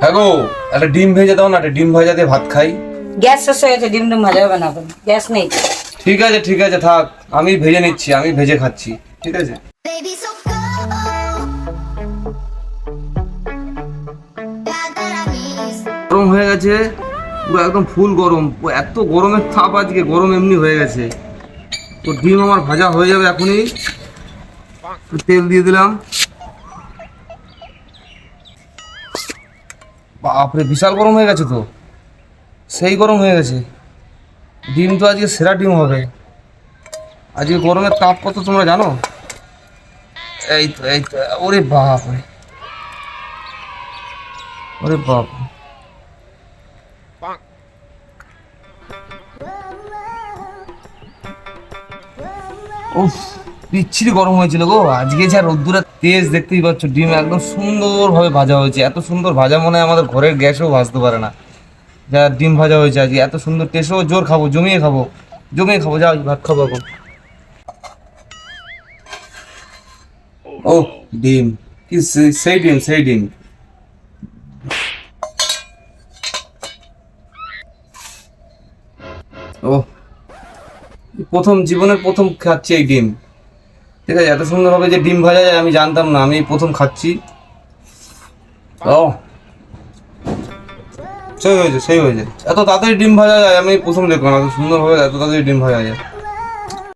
হ্যাঁ গো একটা ডিম ভেজে দাও না একটা ডিম ভাজা দিয়ে ভাত খাই। গ্যাস শেষ হয়ে গেছে ডিম ডিম ভাজা হবে না গ্যাস নেই। ঠিক আছে ঠিক আছে থাক আমি ভেজে নিচ্ছি আমি ভেজে খাচ্ছি ঠিক আছে. গরম হয়ে গেছে পুরো একদম ফুল গরম। ও এত গরমের থাপ আজকে গরম এমনি হয়ে গেছে। তো ডিম আমার ভাজা হয়ে যাবে এখনই। তেল দিয়ে দিলাম। বাপরে, বিশাল গরম হয়ে গেছে তো। সেই গরম হয়ে গেছে। ডিম তো আজকে সেরা ডিম হবে। আজকে গরমের তাপ কত তোমরা জানো? এই তো এই তো, ওরে বাপ ওরে বাপ। উফ। বিচ্ছিরি গরম হয়েছিল গো। আজকে যা রোদ্দুরের তেজ দেখতেই পাচ্ছ, ডিম একদম সুন্দরভাবে ভাজা হয়েছে। এত সুন্দর ভাজা মনে হয় আমাদের ঘরের গ্যাসও ভাজতে পারে না। যা ডিম ভাজা হয়েছে আজকে, এত সুন্দর টেস্টও জোর খাব, জমিয়ে খাব জমিয়ে খাব, যাও, ভাত খাব এখন। ও, ডিম, কি সেই ডিম সেই ডিম। ও, প্রথম, জীবনের প্রথম খাচ্ছি এই ডিম। ঠিক আছে, এত সুন্দরভাবে যে ডিম ভাজা যায় আমি জানতাম না, আমি প্রথম খাচ্ছি। ও সেই হয়েছে সেই হয়েছে। এত তাড়াতাড়ি ডিম ভাজা যায়, আমি প্রথম দেখলাম, এত সুন্দরভাবে এত তাড়াতাড়ি ডিম ভাজা যায়।